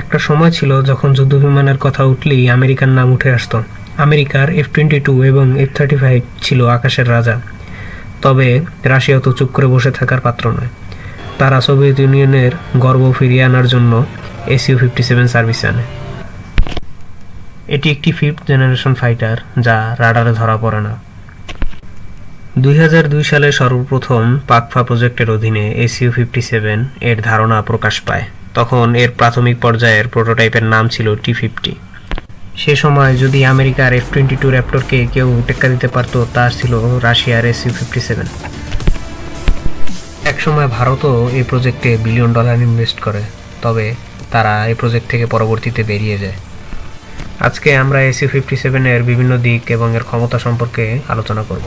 একটা সময় ছিল যখন যুদ্ধ বিমানের কথা উঠলেই আমেরিকার নাম উঠে আসতো। আমেরিকার এফ টোয়েন্টি টু এবং এফ থার্টি ফাইভ ছিল আকাশের রাজা। তবে রাশিয়া তো চুপ করে বসে থাকার পাত্র নয়। তারা সোভিয়েত ইউনিয়নের গর্ব ফিরিয়ে আনার জন্য এসইউ ফিফটি সেভেন সার্ভিস আনে। এটি একটি ফিফথ জেনারেশন ফাইটার যা রাডারে ধরা পড়ে না। দুই হাজার দুই সালে সর্বপ্রথম পাকফা প্রজেক্টের অধীনে এসইউ ফিফটি সেভেন এর ধারণা প্রকাশ পায়। তখন এর প্রাথমিক পর্যায়ের প্রোটোটাইপের নাম ছিল টি ফিফটি সে সময় যদি আমেরিকার এফ টোয়েন্টি টু র্যাপটরকে কেউ টেক্কা দিতে পারতো তা ছিল রাশিয়ার এসইউ ফিফটি সেভেন একসময় ভারতও এই প্রজেক্টে বিলিয়ন ডলার ইনভেস্ট করে, তবে তারা এই প্রজেক্ট থেকে পরবর্তীতে বেরিয়ে যায়। আজকে আমরা এসি ফিফটি সেভেনের বিভিন্ন দিক এবং এর ক্ষমতা সম্পর্কে আলোচনা করব।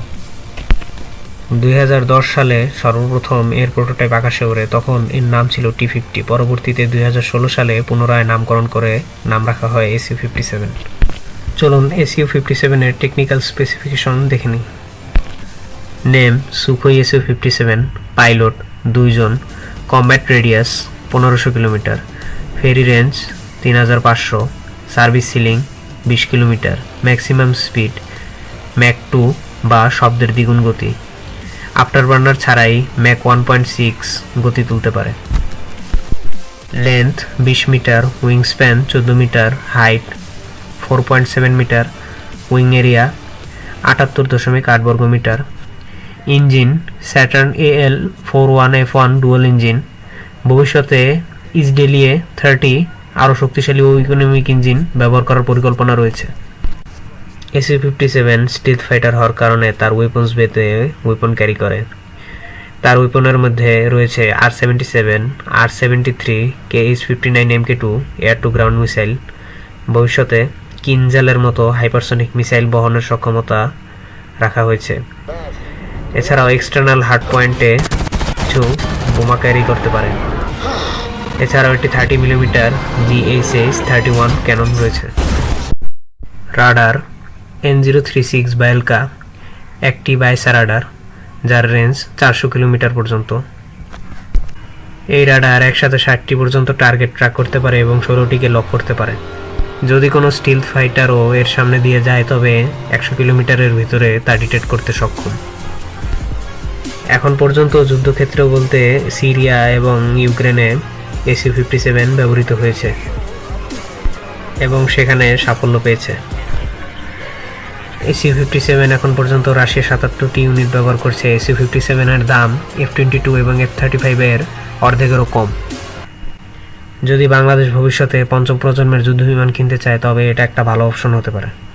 দুই হাজার দশ সালে সর্বপ্রথম এর প্রোটোটাইপ আকাশে ওড়ে। তখন এর নাম ছিল টি ফিফটি পরবর্তীতে দুই হাজার ষোলো সালে পুনরায় নামকরণ করে, নাম রাখা হয় এসিউ ফিফটি সেভেন চলুন এসিউ ফিফটি সেভেনের টেকনিক্যাল স্পেসিফিকেশন দেখে নিই। Name Sukhoi SU fifty seven pilot দুইজন কম্ব্যাট রেডিয়াস পনেরোশো কিলোমিটার। ফেরি রেঞ্জ তিন হাজার পাঁচশো। সার্ভিস সিলিং বিশ kilometre. Maximum speed Mach two বা শব্দের দ্বিগুণ গতি। আফটার বার্নার ছাড়াই ম্যাক ওয়ান পয়েন্ট সিক্স গতি তুলতে পারে। লেন্থ বিশ মিটার উইং স্প্যান চোদ্দ metre height four point seven metre wing area আটাত্তর দশমিক আট বর্গ metre. Engine Saturn A L four one F one dual engine ভবিষ্যতে ইসডেলিয়ে থার্টি আরও শক্তিশালী ও ইকোনমিক ইঞ্জিন ব্যবহার করার পরিকল্পনা রয়েছে। SU fifty seven stealth fighter হওয়ার কারণে তার ওয়েপন্স বেতে ওয়েপন ক্যারি করে। তার ওয়েপনের মধ্যে রয়েছে R seventy seven R seventy three K H fifty nine M K two air to ground missile ভবিষ্যতে কিনজালের মতো হাইপারসনিক মিসাইল বহনের সক্ষমতা রাখা হয়েছে। এছাড়াও এক্সটার্নাল হার্ড পয়েন্টে কিছু বোমা ক্যারি করতে পারে। এছাড়াও একটি thirty millimetre G H H thirty one cannon রয়েছে। Radar N zero three six Byelka একটি বাইসা রাডার যার রেঞ্জ চারশো কিলোমিটার পর্যন্ত। এই রাডার একসাথে ষাটটি পর্যন্ত টার্গেট ট্র্যাক করতে পারে এবং ষোলোটিকে লক করতে পারে। যদি কোনো স্টিল ফাইটারও এর সামনে দিয়ে যায়, তবে একশো কিলোমিটারের ভিতরে তা ডিটেক্ট করতে সক্ষম। এখন পর্যন্ত যুদ্ধক্ষেত্র বলতে সিরিয়া এবং ইউক্রেনে এসি ফিফটি সেভেন ব্যবহৃত হয়েছে এবং সেখানে সাফল্য পেয়েছে। এসি ফিফটি সেভেন এখন পর্যন্ত রাশিয়া সাতাত্তরটি ইউনিট ব্যবহার করছে। এসি ফিফটি সেভেনের দাম এফ টোয়েন্টি টু এবং এফ থার্টি ফাইভের অর্ধেকেরও কম। যদি বাংলাদেশ ভবিষ্যতে পঞ্চম প্রজন্মের যুদ্ধ বিমান কিনতে চায়, তবে এটা একটা ভালো অপশন হতে পারে।